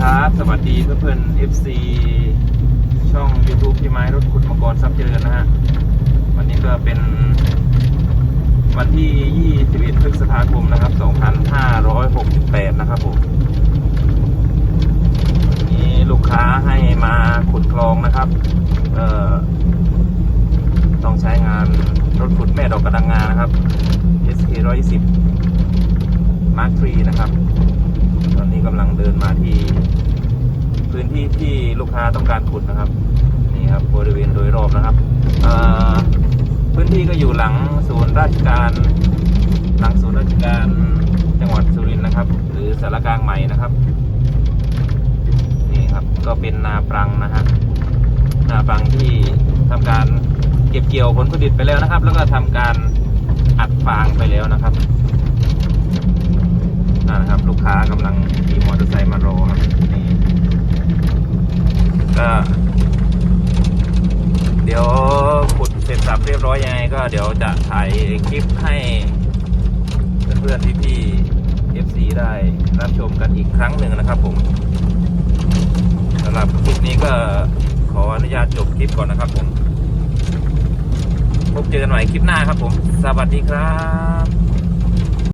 ครับ สวัสดีเพื่อนเพื่อนๆ FC ช่อง YouTube พี่ไม้รถขุดมังกรทรัพย์เจริญนะฮะ วันนี้ก็เป็นวันที่ 21 พฤษภาคมนะครับ 2568 นะครับผมนี่ลูกค้าให้มาขุดคลองนะครับ เอ่อ ต้องใช้งานรถขุดแม่ดอกกระดังงานะครับ SK 120 Mark III นะครับ กำลังเดินมาที่ พื้นที่ที่ลูกค้าต้องการขุดนะครับนี่ครับบริเวณโดยรอบนะครับพื้นที่ก็อยู่หลังศูนย์ราชการ หลังศูนย์ราชการจังหวัดสุรินทร์นะครับ หรือสารกลางใหม่นะครับนี่ครับก็เป็นนาปรังนะฮะนาปรังที่ทำการเก็บเกี่ยวผลผลิตไปแล้วนะครับ แล้วก็ทำการอัดฟางไปแล้วนะครับ กค้ากำลังขี่มอเตอร์ไซค์มารอครับนี่ก็เดี๋ยวขุดเสร็จสับเรียบร้อยยังไงก็เดี๋ยวจะถ่ายคลิปให้เพื่อนๆพี่ๆ FC ได้รับชมกันอีกครั้งหนึ่งนะครับผมสำหรับคลิปนี้ก็ขออนุญาตจบคลิปก่อนนะครับผมพบเจอกันใหม่คลิปหน้าครับผม สวัสดีครับ